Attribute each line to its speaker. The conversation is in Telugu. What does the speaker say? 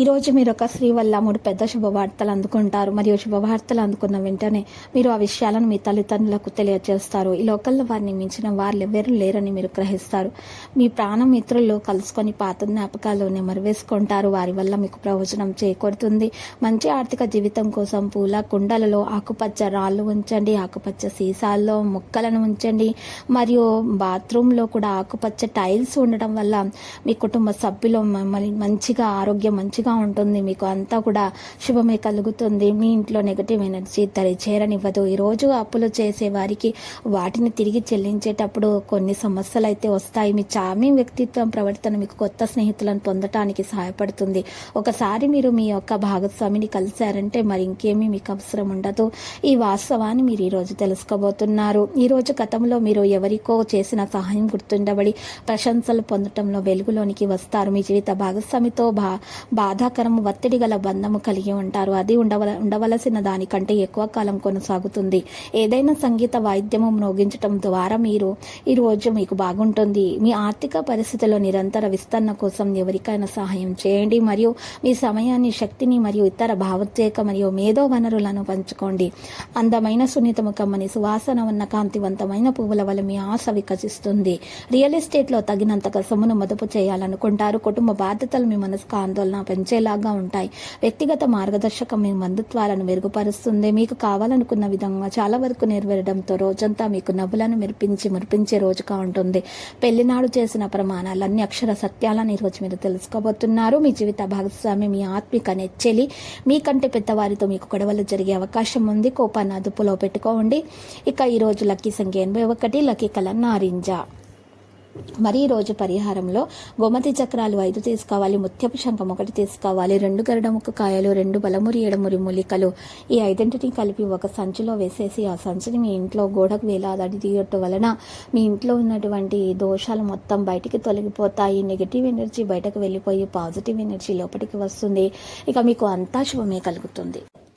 Speaker 1: ఈరోజు మీరు ఒక స్త్రీ వల్ల మూడు పెద్ద శుభవార్తలు అందుకుంటారు. మరియు శుభవార్తలు అందుకున్న వెంటనే మీరు ఆ విషయాలను మీ తల్లిదండ్రులకు తెలియజేస్తారు. ఈ లోకల్లో వారిని మించిన వారు ఎవరు లేరని మీరు గ్రహిస్తారు. మీ ప్రాణ మిత్రులు కలుసుకొని పాత జ్ఞాపకాలు నెమరువేసుకుంటారు వారి వల్ల మీకు ప్రయోజనం చేకూరుతుంది. మంచి ఆర్థిక జీవితం కోసం పూల కుండలలో ఆకుపచ్చ రాళ్ళు ఉంచండి ఆకుపచ్చ సీసాల్లో మొక్కలను ఉంచండి మరియు బాత్రూంలో కూడా ఆకుపచ్చ టైల్స్ ఉండడం వల్ల మీ కుటుంబ సభ్యులు మమ్మల్ని మంచిగా ఆరోగ్యం మంచిగా ఉంటుంది. మీకు అంతా కూడా శుభమే కలుగుతుంది. మీ ఇంట్లో నెగటివ్ ఎనర్జీ తరి చేరనివ్వదు. ఈ రోజు అప్పులు చేసే వారికి వాటిని తిరిగి చెల్లించేటప్పుడు కొన్ని సమస్యలు అయితే వస్తాయి. మీ చామీ వ్యక్తిత్వం ప్రవర్తన మీకు కొత్త స్నేహితులను పొందటానికి సహాయపడుతుంది. ఒకసారి మీరు మీ యొక్క భాగస్వామిని కలిశారంటే మరి ఇంకేమీ మీకు అవసరం ఉండదు. ఈ వాస్తవాన్ని మీరు ఈరోజు తెలుసుకోబోతున్నారు. ఈరోజు గతంలో మీరు ఎవరికో చేసిన సహాయం గుర్తుండబడి ప్రశంసలు పొందటంలో వెలుగులోనికి వస్తారు. మీ జీవిత భాగస్వామితో బా బాధాకరము ఒత్తిడి గల బంధము కలిగి ఉంటారు. అది ఉండవల ఉండవలసిన దానికంటే ఎక్కువ కాలం కొనసాగుతుంది. ఏదైనా సంగీత వాయిద్యము మోగించటం ద్వారా మీరు ఈ రోజు మీకు బాగుంటుంది. మీ ఆర్థిక పరిస్థితిలో నిరంతర విస్తరణ కోసం ఎవరికైనా సహాయం చేయండి. మరియు మీ సమయాన్ని శక్తిని మరియు ఇతర భావోద్వేగ మరియు మేధో వనరులను పంచుకోండి. అందమైన సున్నితముఖమని సువాసన ఉన్న కాంతివంతమైన పువ్వుల వల్ల మీ ఆశ వికసిస్తుంది. రియల్ ఎస్టేట్లో తగినంతగా సొమ్మును మదుపు చేయాలనుకుంటారు. కుటుంబ బాధ్యతలు మీ మనసుకు ఆందోళన పెంచేలాగా ఉంటాయి. వ్యక్తిగత మార్గదర్శకం మీ బంధుత్వాలను మెరుగుపరుస్తుంది. మీకు కావాలనుకున్న విధంగా చాలా వరకు నెరవేరడంతో రోజంతా మీకు నవ్వులను మెరిపించి మురిపించే రోజుగా ఉంటుంది. పెళ్ళినాడు చేసిన ప్రమాణాలన్నీ అక్షర సత్యాలను ఈరోజు మీరు తెలుసుకోబోతున్నారు. మీ జీవిత భాగస్వామి మీ ఆత్మిక నెచ్చెలి మీకంటే పెద్దవారితో మీకు గొడవలు జరిగే అవకాశం ఉంది. కోపాన్ని అదుపులో పెట్టుకోండి. ఇక ఈరోజు లక్కీ సంఖ్య ఎనభై ఒకటి లక్కీ కలర్ నారింజ. మరి ఈ రోజు పరిహారంలో గోమతి చక్రాలు ఐదు తీసుకోవాలి ముత్యపు శంఖం ఒకటి తీసుకోవాలి రెండు గరుడముక్క కాయలు రెండు బలమురి ఎడమురి మూలికలు. ఈ ఐదింటిని కలిపి ఒక సంచిలో వేసేసి ఆ సంచిని మీ ఇంట్లో గోడకు వేలాదడి తీయటం వలన మీ ఇంట్లో ఉన్నటువంటి దోషాలు మొత్తం బయటికి తొలగిపోతాయి. నెగిటివ్ ఎనర్జీ బయటకు వెళ్ళిపోయి పాజిటివ్ ఎనర్జీ లోపలికి వస్తుంది. ఇక మీకు అంతా శుభమే కలుగుతుంది.